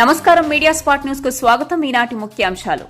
నమస్కారం media spot న్యూస్కు స్వాగతం. ఈనాటి ముఖ్యాంశాలు.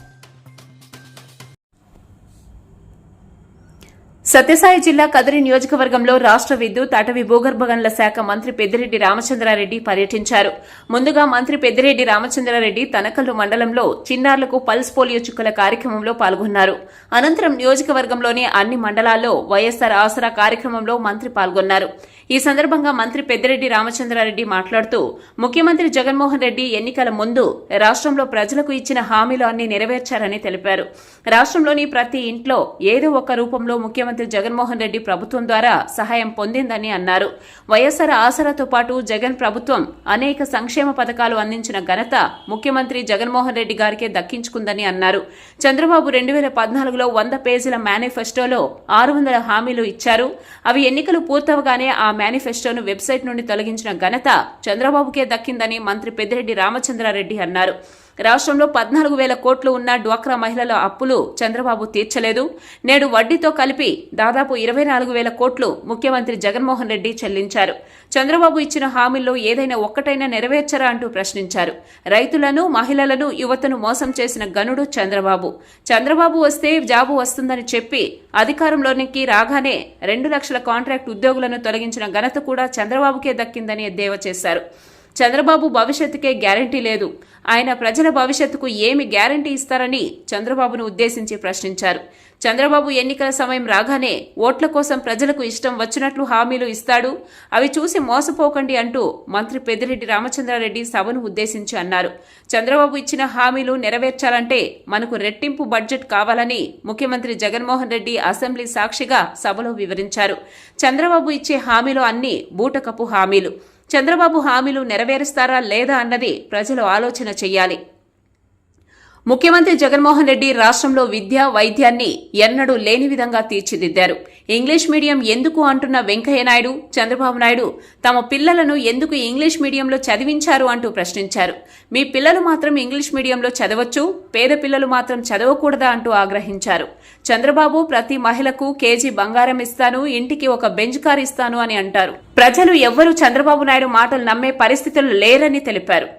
సత్యసాయి జిల్లా కదిరి నియోజకవర్గంలో రాష్ట్ర విద్యుత్ అటవీ భూగర్భ గనుల శాఖ మంత్రి పెద్దిరెడ్డి రామచంద్రారెడ్డి పర్యటించారు. ముందుగా మంత్రి పెద్దిరెడ్డి రామచంద్రారెడ్డి తనకల్లు మండలంలో చిన్నారులకు పల్స్ పోలియో చుక్కల కార్యక్రమంలో పాల్గొన్నారు. అనంతరం నియోజకవర్గంలోని అన్ని మండలాల్లో వైఎస్సార్ ఆసరా కార్యక్రమంలో మంత్రి పాల్గొన్నారు. ఈ సందర్భంగా మంత్రి పెద్దిరెడ్డి రామచంద్రారెడ్డి మాట్లాడుతూ ముఖ్యమంత్రి జగన్మోహన్ రెడ్డి ఎన్నికల ముందు రాష్ట్రంలో ప్రజలకు ఇచ్చిన హామీలు అన్ని నెరవేర్చారని తెలిపారు. రాష్ట్రంలోని ప్రతి ఇంట్లో ఏదో ఒక రూపంలో ముఖ్యమంత్రి జగన్మోహన్ రెడ్డి ప్రభుత్వం ద్వారా సహాయం పొందిందని అన్నారు. వైఎస్సార్ ఆసరాతో పాటు జగన్ ప్రభుత్వం అనేక సంక్షేమ పథకాలు అందించిన ఘనత ముఖ్యమంత్రి జగన్మోహన్ రెడ్డి గారికే దక్కించుకుందని అన్నారు. చంద్రబాబు రెండు వేల పద్నాలుగులో వంద పేజీల మేనిఫెస్టోలో ఆరు వందల హామీలు ఇచ్చారు. అవి ఎన్నికలు పూర్తవగానే ఆ మేనిఫెస్టోను వెబ్సైట్ నుండి తొలగించిన ఘనత చంద్రబాబుకే దక్కిందని మంత్రి పెద్దిరెడ్డి రామచంద్రారెడ్డి అన్నారు. రాష్ట్రంలో పద్నాలుగు వేల కోట్లు ఉన్న డ్వాక్రా మహిళల అప్పులు చంద్రబాబు తీర్చలేదు. నేడు వడ్డీతో కలిపి దాదాపు ఇరవై నాలుగు వేల కోట్లు ముఖ్యమంత్రి జగన్మోహన్ రెడ్డి చెల్లించారు. చంద్రబాబు ఇచ్చిన హామీల్లో ఏదైనా ఒక్కటైనా నెరవేర్చరా అంటూ ప్రశ్నించారు. రైతులను మహిళలను యువతను మోసం చేసిన గనుడు చంద్రబాబు. చంద్రబాబు వస్తే జాబు వస్తుందని చెప్పి అధికారంలోనికి రాగానే రెండు లక్షల కాంట్రాక్ట్ ఉద్యోగులను తొలగించిన ఘనత కూడా చంద్రబాబుకే దక్కిందని ఎద్దేవా చేశారు. చంద్రబాబు భవిష్యత్తుకే గ్యారంటీ లేదు. ఆయన ప్రజల భవిష్యత్తుకు ఏమి గ్యారంటీ ఇస్తారని చంద్రబాబును ఉద్దేశించి ప్రశ్నించారు. చంద్రబాబు ఎన్నికల సమయం రాగానే ఓట్ల కోసం ప్రజలకు ఇష్టం వచ్చినట్లు హామీలు ఇస్తాడు అవి చూసి మోసపోకండి అంటూ మంత్రి పెద్దిరెడ్డి రామచంద్రారెడ్డి సభను ఉద్దేశించి అన్నారు. చంద్రబాబు ఇచ్చిన హామీలు నెరవేర్చాలంటే మనకు రెట్టింపు బడ్జెట్ కావాలని ముఖ్యమంత్రి జగన్మోహన్ రెడ్డి అసెంబ్లీ సాక్షిగా సభలో వివరించారు. చంద్రబాబు ఇచ్చే హామీలు అన్ని బూటకపు హామీలు. చంద్రబాబు హామీలు నెరవేరుస్తారా లేదా అన్నది ప్రజలు ఆలోచన చెయ్యాలి. ముఖ్యమంత్రి జగన్మోహన్ రెడ్డి రాష్ట్రంలో విద్య వైద్యాన్ని ఎన్నడూ లేని విధంగా తీర్చిదిద్దారు. ఇంగ్లీష్ మీడియం ఎందుకు అంటున్న వెంకయ్య నాయుడు చంద్రబాబు నాయుడు తమ పిల్లలను ఎందుకు ఇంగ్లీష్ మీడియంలో చదివించారు అంటూ ప్రశ్నించారు. మీ పిల్లలు మాత్రం ఇంగ్లీష్ మీడియంలో చదవచ్చు పేద పిల్లలు మాత్రం చదవకూడదా అంటూ ఆగ్రహించారు. చంద్రబాబు ప్రతి మహిళకు కేజీ బంగారం ఇస్తాను ఇంటికి ఒక బెంచ్ కార్ ఇస్తాను అని అంటారు. ప్రజలు ఎవ్వరూ చంద్రబాబు నాయుడు మాటలు నమ్మే పరిస్థితులు లేరని తెలిపారు.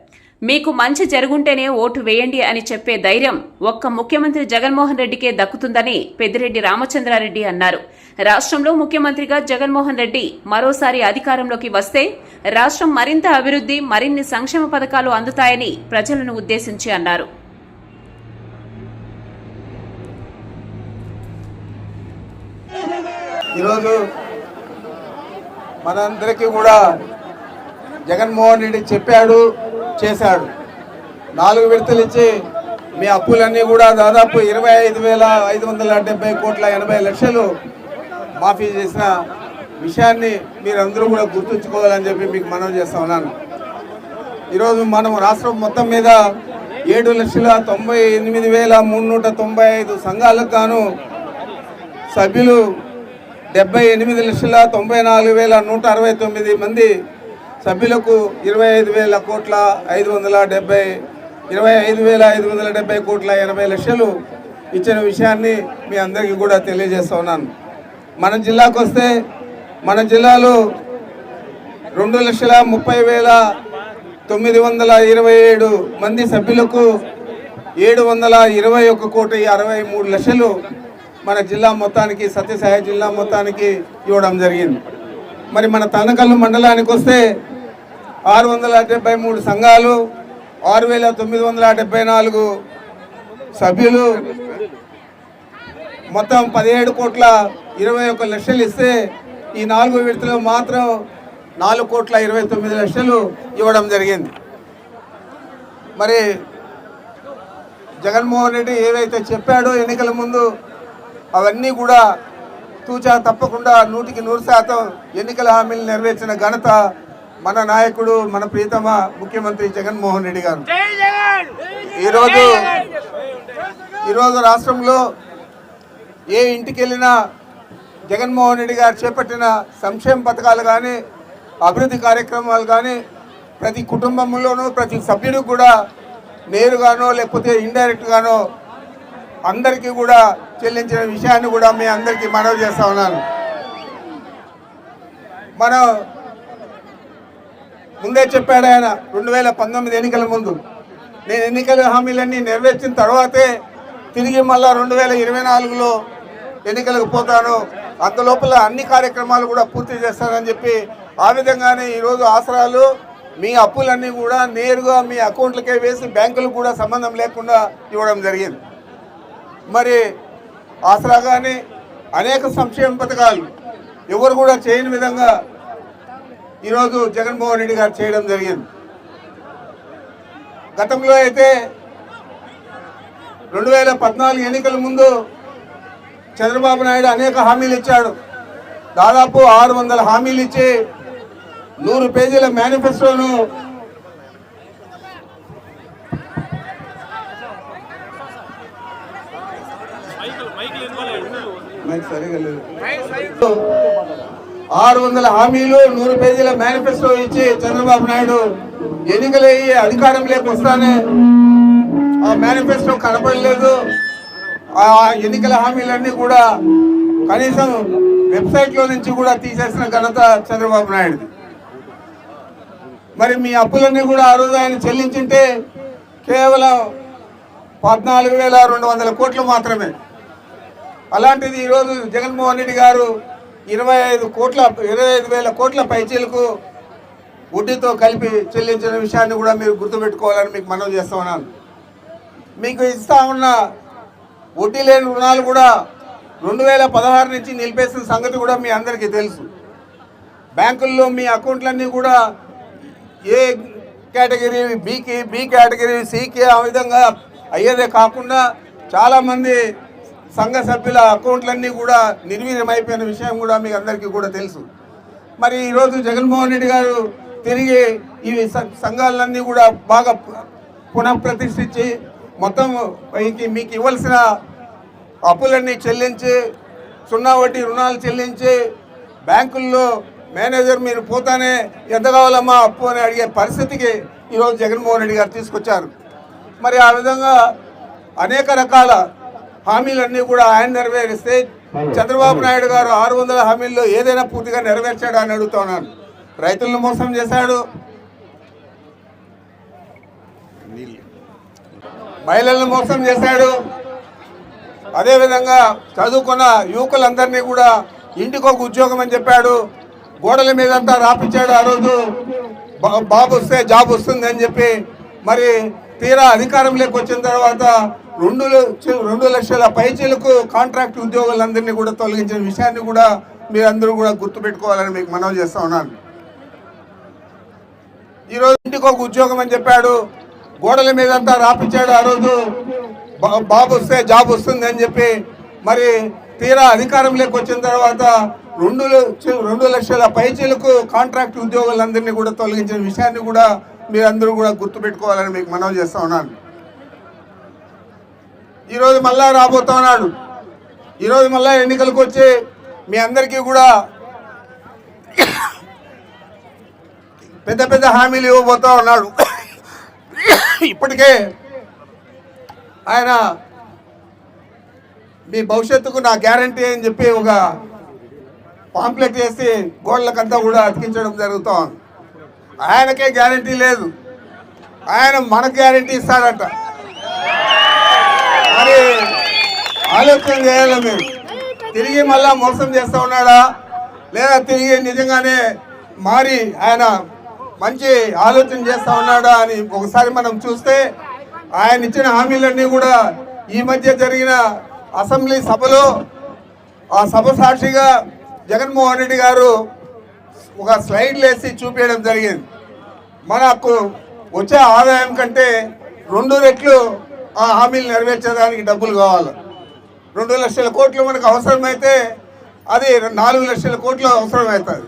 మీకు మంచి జరుగుంటేనే ఓటు వేయండి అని చెప్పే ధైర్యం ఒక్క ముఖ్యమంత్రి జగన్మోహన్ రెడ్డికే దక్కుతుందని పెద్దిరెడ్డి రామచంద్రారెడ్డి అన్నారు. రాష్ట్రంలో ముఖ్యమంత్రిగా జగన్మోహన్ రెడ్డి మరోసారి అధికారంలోకి వస్తే రాష్ట్రం మరింత అభివృద్ధి మరిన్ని సంక్షేమ పథకాలు అందుతాయని ప్రజలను ఉద్దేశించి అన్నారు. ఈరోజు మనందరికీ కూడా జగన్మోహన్ రెడ్డి చెప్పాడు చేశాడు. నాలుగు విడతలు ఇచ్చి మీ అప్పులన్నీ కూడా దాదాపు ఇరవై ఐదు వేల ఐదు వందల డెబ్బై కోట్ల ఎనభై లక్షలు మాఫీ చేసిన విషయాన్ని మీరందరూ కూడా గుర్తుంచుకోవాలని చెప్పి మీకు మనవి చేస్తా ఉన్నాను. ఈరోజు మనం రాష్ట్రం మొత్తం మీద ఏడు లక్షల తొంభై ఎనిమిది వేల మూడు నూట తొంభై ఐదు సంఘాలకు గాను సభ్యులు డెబ్బై ఎనిమిది లక్షల తొంభై నాలుగు వేల నూట అరవై తొమ్మిది మంది సభ్యులకు ఇరవై ఐదు వేల కోట్ల ఐదు వందల డెబ్బై ఇరవై ఐదు వేల ఐదు వందల డెబ్బై కోట్ల ఎనభై లక్షలు ఇచ్చిన విషయాన్ని మీ అందరికీ కూడా తెలియజేస్తా ఉన్నాను. మన జిల్లాకు వస్తే మన జిల్లాలో రెండు లక్షల ముప్పై వేల తొమ్మిది వందల ఇరవై ఏడు మంది సభ్యులకు ఏడు వందల ఇరవై ఒక్క కోటి అరవై మూడు లక్షలు మన జిల్లా మొత్తానికి సత్యసాయి జిల్లా మొత్తానికి ఇవ్వడం జరిగింది. మరి మన తనకల్లు మండలానికి వస్తే ఆరు వందల డెబ్బై మూడు సంఘాలు ఆరు వేల తొమ్మిది వందల డెబ్బై నాలుగు సభ్యులు మొత్తం పదిహేడు కోట్ల ఇరవై ఒక లక్షలు ఇస్తే ఈ నాలుగు విడతలో మాత్రం నాలుగు కోట్ల ఇరవై తొమ్మిది లక్షలు ఇవ్వడం జరిగింది. మరి జగన్మోహన్ రెడ్డి ఏవైతే చెప్పాడో ఎన్నికల ముందు అవన్నీ కూడా తూచా తప్పకుండా నూటికి నూరు శాతం ఎన్నికల హామీలు నెరవేర్చిన ఘనత మన నాయకుడు మన ప్రీతమ ముఖ్యమంత్రి జగన్మోహన్ రెడ్డి గారు. ఈరోజు ఈరోజు రాష్ట్రంలో ఏ ఇంటికి వెళ్ళినా జగన్మోహన్ రెడ్డి గారు చేపట్టిన సంక్షేమ పథకాలు కానీ అభివృద్ధి కార్యక్రమాలు కానీ ప్రతి కుటుంబంలోనూ ప్రతి సభ్యుడికి కూడా నేరుగానో లేకపోతే ఇండైరెక్ట్గానో అందరికీ కూడా చెల్లించిన విషయాన్ని కూడా మీ అందరికీ మనవి చేస్తా ఉన్నాను. మనం ముందే చెప్పాడు ఆయన రెండు వేల పంతొమ్మిది ఎన్నికల ముందు. నేను ఎన్నికల హామీలన్నీ నెరవేర్చిన తర్వాతే తిరిగి మళ్ళా రెండు వేల ఇరవై నాలుగులో ఎన్నికలకు పోతాను. అంతలోపల అన్ని కార్యక్రమాలు కూడా పూర్తి చేస్తానని చెప్పి ఆ విధంగానే ఈరోజు ఆసరాలు మీ అప్పులన్నీ కూడా నేరుగా మీ అకౌంట్లకే వేసి బ్యాంకులకు కూడా సంబంధం లేకుండా ఇవ్వడం జరిగింది. మరి ఆసరాగానే అనేక సంక్షేమ పథకాలు ఎవరు కూడా చేయని విధంగా ఈరోజు జగన్మోహన్ రెడ్డి గారు చేయడం జరిగింది. గతంలో అయితే రెండు వేల పద్నాలుగు ఎన్నికల ముందు చంద్రబాబు నాయుడు అనేక హామీలు ఇచ్చాడు. దాదాపు ఆరు వందల హామీలు ఇచ్చి నూరు పేజీల మేనిఫెస్టోను మైక్ సరిగా లేదు. ఆరు వందల హామీలు నూరు పేజీల మేనిఫెస్టో ఇచ్చి చంద్రబాబు నాయుడు ఎన్నికలయ్యి అధికారం వస్తానే ఆ మేనిఫెస్టో కనపడలేదు. ఆ ఎన్నికల హామీలన్నీ కూడా కనీసం వెబ్సైట్లో నుంచి కూడా తీసేసిన ఘనత చంద్రబాబు నాయుడు మరి మీ అప్పులన్నీ కూడా ఆ రోజు ఆయన చెల్లించింటే కేవలం పద్నాలుగు వేల రెండు వందల కోట్లు మాత్రమే. అలాంటిది ఈరోజు జగన్మోహన్ రెడ్డి గారు ఇరవై ఐదు కోట్ల ఇరవై ఐదు వేల కోట్ల పైచీలకు వడ్డీతో కలిపి చెల్లించిన విషయాన్ని కూడా మీరు గుర్తుపెట్టుకోవాలని మీకు మనవి చేస్తా ఉన్నాను. మీకు ఇస్తా ఉన్న వడ్డీ లేని రుణాలు కూడా రెండు వేల పదహారు నుంచి నిలిపేసిన సంగతి కూడా మీ అందరికీ తెలుసు. బ్యాంకుల్లో మీ అకౌంట్లన్నీ కూడా ఏ కేటగిరీ బీకి బి కేటగిరీ సికి ఆ విధంగా అయ్యేదే కాకుండా చాలామంది సంఘ సభ్యుల అకౌంట్లన్నీ కూడా నిర్వీర్యమైపోయిన విషయం కూడా మీ అందరికీ కూడా తెలుసు. మరి ఈరోజు జగన్మోహన్ రెడ్డి గారు తిరిగి ఈ సంఘాలన్నీ కూడా బాగా పునఃప్రతిష్ఠించి మొత్తం పైకి మీకు ఇవ్వాల్సిన అప్పులన్నీ చెల్లించి సున్నా వడ్డీ రుణాలు చెల్లించి బ్యాంకుల్లో మేనేజర్ మీరు పోతానే ఎంత కావాలమ్మా అప్పు అని అడిగే పరిస్థితికి ఈరోజు జగన్మోహన్ రెడ్డి గారు తీసుకొచ్చారు. మరి ఆ విధంగా అనేక రకాల హామీలన్నీ కూడా ఆయన నెరవేరిస్తే చంద్రబాబు నాయుడు గారు ఆరు వందల హామీల్లో ఏదైనా పూర్తిగా నెరవేర్చాడు అని అడుగుతున్నాను. రైతులను మోసం చేశాడు. మహిళలను మోసం చేశాడు. అదేవిధంగా చదువుకున్న యువకులందరినీ కూడా ఇంటికి ఒక ఉద్యోగం అని చెప్పాడు. గోడల మీదంతా రాపించాడు ఆ రోజు. బాబు వస్తే జాబ్ వస్తుంది అని చెప్పి. మరి తీరా అధికారంలోకి వచ్చిన తర్వాత రెండు రెండు లక్షల పైచీలకు కాంట్రాక్ట్ ఉద్యోగులందరినీ కూడా తొలగించిన విషయాన్ని కూడా మీరందరూ కూడా గుర్తుపెట్టుకోవాలని మీకు మనవి చేస్తా ఉన్నాను. ఈరోజు ఇంటికి ఒక ఉద్యోగం అని చెప్పాడు. గోడల మీదంతా రాపించాడు ఆ రోజు. బాబు వస్తే జాబ్ వస్తుంది అని చెప్పి మరి తీరా అధికారంలోకి వచ్చిన తర్వాత రెండు రెండు లక్షల పైచీలకు కాంట్రాక్ట్ ఉద్యోగులందరినీ కూడా తొలగించిన విషయాన్ని కూడా మీరందరూ కూడా గుర్తుపెట్టుకోవాలని మీకు మనవి చేస్తా ఉన్నాను. ఈరోజు మళ్ళా రాబోతా ఉన్నాడు. ఈరోజు మళ్ళా ఎన్నికలకు వచ్చి మీ అందరికీ కూడా పెద్ద పెద్ద హామీలు ఇవ్వబోతా ఉన్నాడు. ఇప్పటికే ఆయన మీ భవిష్యత్తుకు నా గ్యారంటీ అని చెప్పి ఒక పాంప్లెట్ చేసి గోడలకంతా కూడా అతికించడం జరుగుతోంది. ఆయనకే గ్యారంటీ లేదు. ఆయన మనకు గ్యారంటీ ఇస్తాడంట. మరి ఆలోచన చేయాలి మీరు? తిరిగి మళ్ళా మోసం చేస్తా ఉన్నాడా? లేదా తిరిగి నిజంగానే మారి ఆయన మంచి ఆలోచన చేస్తా ఉన్నాడా అని ఒకసారి మనం చూస్తే ఆయన ఇచ్చిన హామీలన్నీ కూడా ఈ మధ్య జరిగిన అసెంబ్లీ సభలో ఆ సభ సాక్షిగా జగన్మోహన్ రెడ్డి గారు ఒక స్లైడ్ వేసి చూపించడం జరిగింది. మనకు వచ్చే ఆదాయం కంటే రెండు రెట్లు ఆ హామీలు నెరవేర్చడానికి డబ్బులు కావాలి. రెండు లక్షల కోట్లు మనకు అవసరమైతే అది నాలుగు లక్షల కోట్లు అవసరమవుతుంది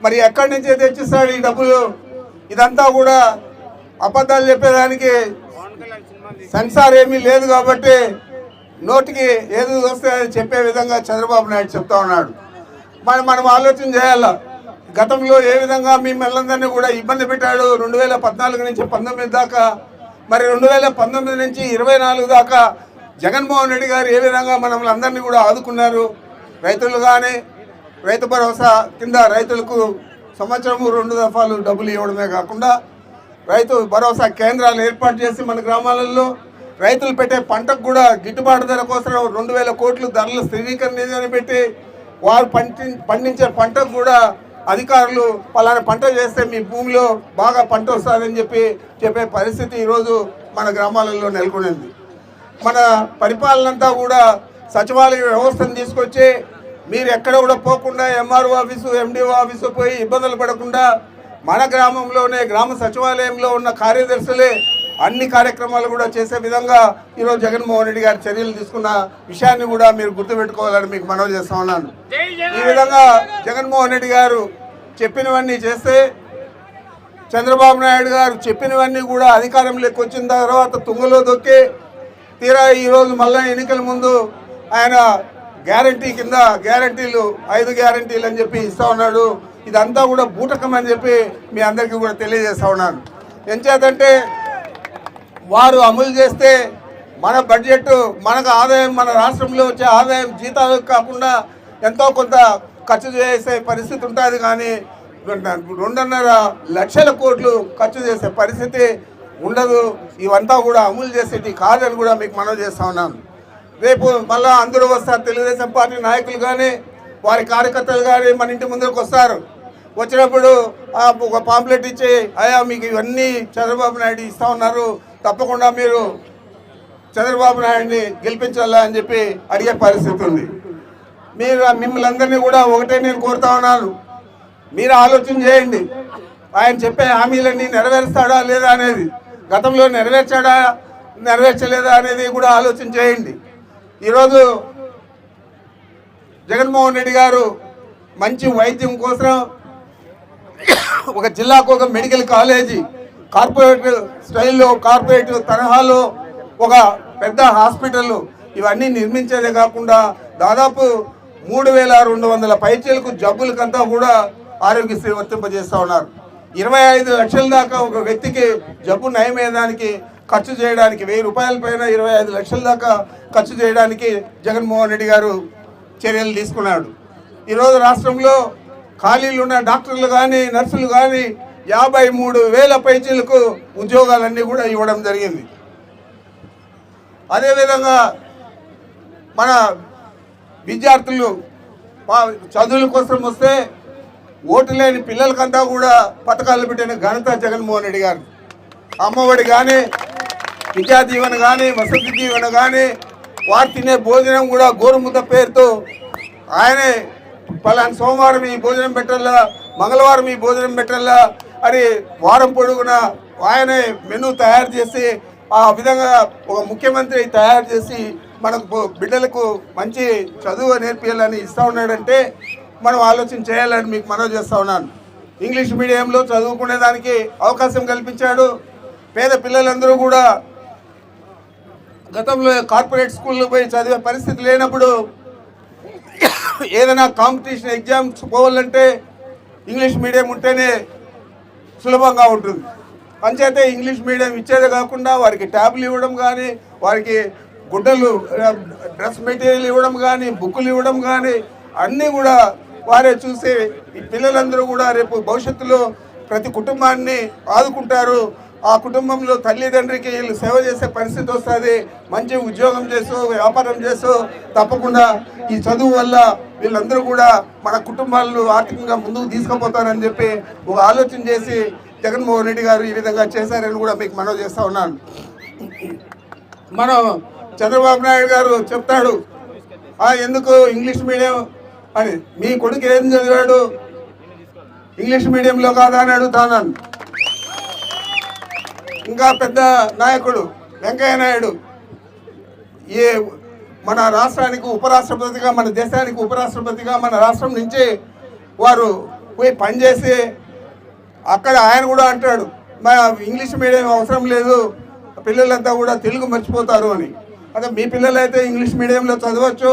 మరి ఎక్కడి నుంచి తెచ్చిస్తాడు ఈ డబ్బులు? ఇదంతా కూడా అబద్ధాలు చెప్పేదానికి సెన్సార్ ఏమీ లేదు కాబట్టి నోటికి ఏది వస్తే చెప్పే విధంగా చంద్రబాబు నాయుడు చెప్తా ఉన్నాడు. మరి మనం ఆలోచన చేయాల? గతంలో ఏ విధంగా మిమ్మల్ని మెల్లందరినీ కూడా ఇబ్బంది పెట్టాడు? రెండు వేల పద్నాలుగు నుంచి పంతొమ్మిది దాకా మరి రెండు వేల పంతొమ్మిది నుంచి ఇరవై నాలుగు దాకా జగన్మోహన్ రెడ్డి గారు ఏ విధంగా మనల్ని అందరినీ కూడా ఆదుకున్నారు. రైతులు కానీ రైతు భరోసా కింద రైతులకు సంవత్సరము రెండు దఫాలు డబ్బులు ఇవ్వడమే కాకుండా రైతు భరోసా కేంద్రాలు ఏర్పాటు చేసి మన గ్రామాలలో రైతులు పెట్టే పంటకు కూడా గిట్టుబాటు ధర కోసం రెండు వేల కోట్లు ధరలు స్థిరీకరణ నిధిని పెట్టి వారు పండించే పంటకు కూడా అధికారులు పలానా పంట చేస్తే మీ భూమిలో బాగా పంట వస్తుందని చెప్పి చెప్పే పరిస్థితి ఈరోజు మన గ్రామాలలో నెలకొనింది. మన పరిపాలన అంతా కూడా సచివాలయ వ్యవస్థను తీసుకొచ్చి మీరు ఎక్కడ కూడా పోకుండా ఎంఆర్ఓ ఆఫీసు ఎండిఓ ఆఫీసు పోయి ఇబ్బందులు పడకుండా మన గ్రామంలోనే గ్రామ సచివాలయంలో ఉన్న కార్యదర్శులే అన్ని కార్యక్రమాలు కూడా చేసే విధంగా ఈరోజు జగన్మోహన్ రెడ్డి గారు చర్యలు తీసుకున్న విషయాన్ని కూడా మీరు గుర్తుపెట్టుకోవాలని మీకు మనవి చేస్తా ఉన్నాను. ఈ విధంగా జగన్మోహన్ రెడ్డి గారు చెప్పినవన్నీ చేస్తే చంద్రబాబు నాయుడు గారు చెప్పినవన్నీ కూడా అధికారంలోకి వచ్చిన తర్వాత తుంగలో దొక్కి తీరా ఈరోజు మళ్ళీ ఎన్నికల ముందు ఆయన గ్యారంటీ కింద గ్యారంటీలు ఐదు గ్యారంటీలు అని చెప్పి ఇస్తా ఉన్నాడు. ఇదంతా కూడా బూటకం అని చెప్పి మీ అందరికీ కూడా తెలియజేస్తా ఉన్నాను. ఎంచేతంటే వారు అమలు చేస్తే మన బడ్జెట్ మనకు ఆదాయం మన రాష్ట్రంలో వచ్చే ఆదాయం జీతాలు కాకుండా ఎంతో కొంత ఖర్చు చేసే పరిస్థితి ఉంటుంది కానీ రెండున్నర లక్షల కోట్లు ఖర్చు చేసే పరిస్థితి ఉండదు. ఇవంతా కూడా అమలు చేసేటి కాదని కూడా మీకు మనం చేస్తా ఉన్నాను రేపు మళ్ళా అందరూ వస్తారు. తెలుగుదేశం పార్టీ నాయకులు కానీ వారి కార్యకర్తలు కానీ మన ఇంటి ముందుకు వస్తారు. వచ్చినప్పుడు ఒక పాంప్లెట్ ఇచ్చి అయా మీకు ఇవన్నీ చంద్రబాబు నాయుడు ఇస్తూ ఉన్నారు. తప్పకుండా మీరు చంద్రబాబు నాయుడిని గెలిపించాలా అని చెప్పి అడిగే పరిస్థితి ఉంది. మీరు మిమ్మల్ని అందరినీ కూడా ఒకటే నేను కోరుతా ఉన్నాను. మీరు ఆలోచన చేయండి. ఆయన చెప్పే హామీలన్నీ నెరవేరుస్తాడా లేదా అనేది గతంలో నెరవేర్చాడా నెరవేర్చలేదా అనేది కూడా ఆలోచన చేయండి. ఈరోజు జగన్మోహన్ రెడ్డి గారు మంచి వైద్యం కోసం ఒక జిల్లాకు ఒక మెడికల్ కాలేజీ కార్పొరేట్ స్టైల్లో కార్పొరేట్ తరహాలో ఒక పెద్ద హాస్పిటల్ ఇవన్నీ నిర్మించేదే కాకుండా దాదాపు మూడు వేల రెండు వందల పైచీలకు జబ్బులకంతా కూడా ఆరోగ్యశ్రీ వర్తింపజేస్తూ ఉన్నారు. ఇరవై ఐదు లక్షల దాకా ఒక వ్యక్తికి జబ్బు నయమయ్యేదానికి ఖర్చు చేయడానికి వెయ్యి రూపాయల పైన ఇరవై ఐదు లక్షల దాకా ఖర్చు చేయడానికి జగన్మోహన్ రెడ్డి గారు చర్యలు తీసుకున్నాడు. ఈరోజు రాష్ట్రంలో ఖాళీలు ఉన్న డాక్టర్లు కానీ నర్సులు కానీ యాభై మూడు వేల పైచీలకు ఉద్యోగాలన్నీ కూడా ఇవ్వడం జరిగింది. అదేవిధంగా మన విద్యార్థులు చదువుల కోసం వస్తే ఓటు లేని పిల్లలకంతా కూడా పథకాలు పెట్టిన ఘనత జగన్మోహన్ రెడ్డి గారు అమ్మఒడి కానీ విద్యా దీవెన కానీ వసతి దీవెన కానీ వారు తినే భోజనం కూడా గోరుముద్ద పేరుతో ఆయనే పలానా సోమవారం ఈ భోజనం పెట్టాలా మంగళవారం ఈ భోజనం పెట్టాలా అది వారం పొడుగున ఆయనే మెనూ తయారు చేసి ఆ విధంగా ఒక ముఖ్యమంత్రి తయారు చేసి మనకు బిడ్డలకు మంచి చదువు నేర్పియాలని ఇస్తూ ఉన్నాడంటే మనం ఆలోచన చేయాలని మీకు మనవి చేస్తూ ఉన్నాను. ఇంగ్లీష్ మీడియంలో చదువుకునేదానికి అవకాశం కల్పించాడు. పేద పిల్లలందరూ కూడా గతంలో కార్పొరేట్ స్కూల్లో పోయి చదివే పరిస్థితి లేనప్పుడు ఏదైనా కాంపిటీషన్ ఎగ్జామ్స్ పోవాలంటే ఇంగ్లీష్ మీడియం ఉంటేనే సులభంగా ఉంటుంది. అంచేతే ఇంగ్లీష్ మీడియం ఇచ్చేదే కాకుండా వారికి ట్యాబ్లు ఇవ్వడం కానీ వారికి గుడ్డలు డ్రెస్ మెటీరియల్ ఇవ్వడం కానీ బుక్కులు ఇవ్వడం కానీ అన్నీ కూడా వారే చూసి ఈ పిల్లలందరూ కూడా రేపు భవిష్యత్తులో ప్రతి కుటుంబాన్ని ఆదుకుంటారు. ఆ కుటుంబంలో తల్లిదండ్రికి వీళ్ళు సేవ చేసే పరిస్థితి వస్తుంది. మంచి ఉద్యోగం చేస్తూ వ్యాపారం చేస్తూ తప్పకుండా ఈ చదువు వల్ల వీళ్ళందరూ కూడా మన కుటుంబాలను ఆర్థికంగా ముందుకు తీసుకుపోతారని చెప్పి ఒక ఆలోచన చేసి జగన్మోహన్ రెడ్డి గారు ఈ విధంగా చేశారని కూడా మీకు మనవి చేస్తూ ఉన్నాను. మనం చంద్రబాబు నాయుడు గారు చెప్తాడు ఎందుకు ఇంగ్లీష్ మీడియం అని? మీ కొడుకు ఏం చదివాడు? ఇంగ్లీష్ మీడియంలో కాదా? అని అడుగుతాను ఇంకా పెద్ద నాయకుడు వెంకయ్య నాయుడు. ఏ మన రాష్ట్రానికి ఉపరాష్ట్రపతిగా మన దేశానికి ఉపరాష్ట్రపతిగా మన రాష్ట్రం నుంచి వారు పోయి పనిచేసి అక్కడ ఆయన కూడా అంటాడు మా ఇంగ్లీష్ మీడియం అవసరం లేదు పిల్లలంతా కూడా తెలుగు మర్చిపోతారు అని. అదే మీ పిల్లలు అయితే ఇంగ్లీష్ మీడియంలో చదవచ్చు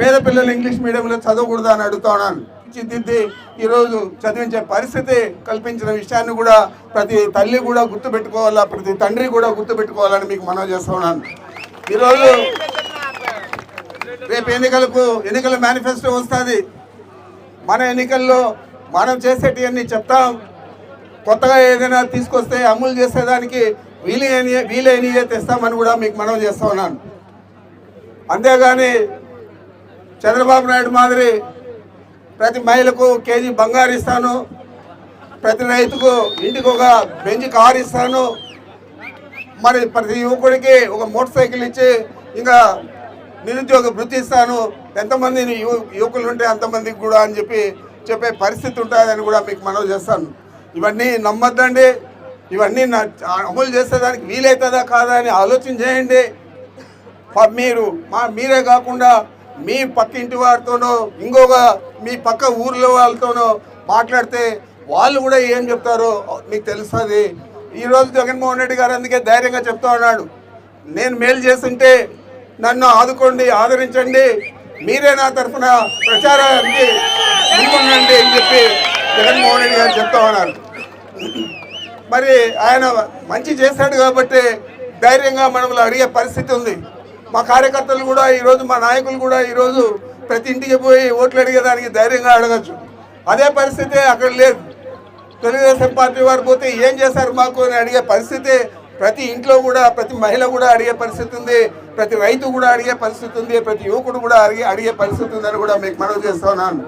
పేద పిల్లలు ఇంగ్లీష్ మీడియంలో చదవకూడదు అని అడుగుతున్నాను తీర్చిదిద్ది ఈరోజు చదివించే పరిస్థితి కల్పించిన విషయాన్ని కూడా ప్రతి తల్లి కూడా గుర్తుపెట్టుకోవాలా ప్రతి తండ్రి కూడా గుర్తుపెట్టుకోవాలని మీకు మనవి చేస్తున్నాను ఈరోజు రేపు ఎన్నికలకు ఎన్నికల మేనిఫెస్టో వస్తుంది. మన ఎన్నికల్లో మనం చేసేటివన్నీ చెప్తాం. కొత్తగా ఏదైనా తీసుకొస్తే అమలు చేసేదానికి వీలైన వీలైనయే తెస్తామని కూడా మీకు మనవి చేస్తా ఉన్నాను. అంతేగాని చంద్రబాబు నాయుడు మాదిరి ప్రతి మహిళకు కేజీ బంగారు ఇస్తాను. ప్రతి రైతుకు ఇంటికి ఒక బెంచ్ కారు ఇస్తాను. మరి ప్రతి యువకుడికి ఒక మోటార్ సైకిల్ ఇచ్చి ఇంకా నిరుద్యోగ వృత్తి ఇస్తాను. ఎంతమంది యువ- యువకులు ఉంటే అంతమందికి కూడా అని చెప్పి చెప్పే పరిస్థితి ఉంటుందని కూడా మీకు మనవి చేస్తాను. ఇవన్నీ నమ్మద్దండి. ఇవన్నీ నా అమలు చేసేదానికి వీలవుతుందా కాదా అని ఆలోచన చేయండి. మీరు మా మీరే కాకుండా మీ పక్కింటి వారితోనో ఇంకొక మీ పక్క ఊర్లో వాళ్ళతోనో మాట్లాడితే వాళ్ళు కూడా ఏం చెప్తారో మీకు తెలుస్తుంది. ఈరోజు జగన్మోహన్ రెడ్డి గారు అందుకే ధైర్యంగా చెప్తా ఉన్నాడు. నేను మేలు చేస్తుంటే నన్ను ఆదుకోండి ఆదరించండి. మీరే నా తరఫున ప్రచారానికి ముందుండండి అని చెప్పి జగన్మోహన్ రెడ్డి గారు చెప్తా ఉన్నారు. మరి ఆయన మంచి చేశాడు కాబట్టి ధైర్యంగా మనములు అడిగే పరిస్థితి ఉంది. మా కార్యకర్తలు కూడా ఈరోజు మా నాయకులు కూడా ఈరోజు ప్రతి ఇంటికి పోయి ఓట్లు అడిగేదానికి ధైర్యంగా అడగచ్చు. అదే పరిస్థితి అక్కడ లేదు. తెలుగుదేశం పార్టీ వారు పోతే ఏం చేశారు మాకు అని అడిగే పరిస్థితి ప్రతి ఇంట్లో కూడా ప్రతి మహిళ కూడా అడిగే పరిస్థితి ఉంది ప్రతి రైతు కూడా అడిగే పరిస్థితి ఉంది ప్రతి యువకుడు కూడా అడిగే అడిగే పరిస్థితి ఉందని కూడా మీకు మనవి చేస్తున్నాను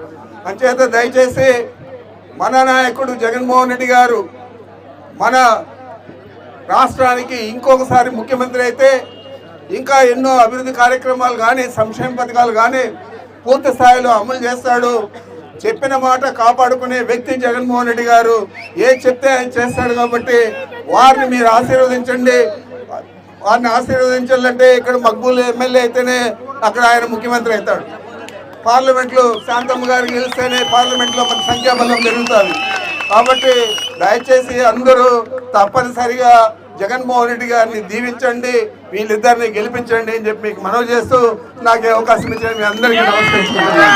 అంచేత దయచేసి మన నాయకుడు జగన్మోహన్ రెడ్డి గారు మన రాష్ట్రానికి ఇంకొకసారి ముఖ్యమంత్రి అయితే ఇంకా ఎన్నో అభివృద్ధి కార్యక్రమాలు కానీ సంక్షేమ పథకాలు కానీ పూర్తి స్థాయిలో అమలు చేస్తాడు. చెప్పిన మాట కాపాడుకునే వ్యక్తి జగన్మోహన్ రెడ్డి గారు ఏ చెప్తే ఆయన చేస్తాడు కాబట్టి వారిని మీరు ఆశీర్వదించండి. వారిని ఆశీర్వదించాలంటే ఇక్కడ మక్బూల్ ఎమ్మెల్యే అయితేనే అక్కడ ఆయన ముఖ్యమంత్రి అవుతాడు. పార్లమెంట్లో శాంతమ్మ గారు గెలిస్తేనే పార్లమెంట్లో మన సంఖ్యాబలం పెరుగుతుంది. కాబట్టి దయచేసి అందరూ తప్పనిసరిగా జగన్మోహన్ రెడ్డి గారిని దీవించండి. వీళ్ళిద్దరిని గెలిపించండి అని చెప్పి మీకు మనవి చేస్తూ నాకు అవకాశం ఇచ్చిన మీ అందరికీ నమస్కరిస్తున్నాను.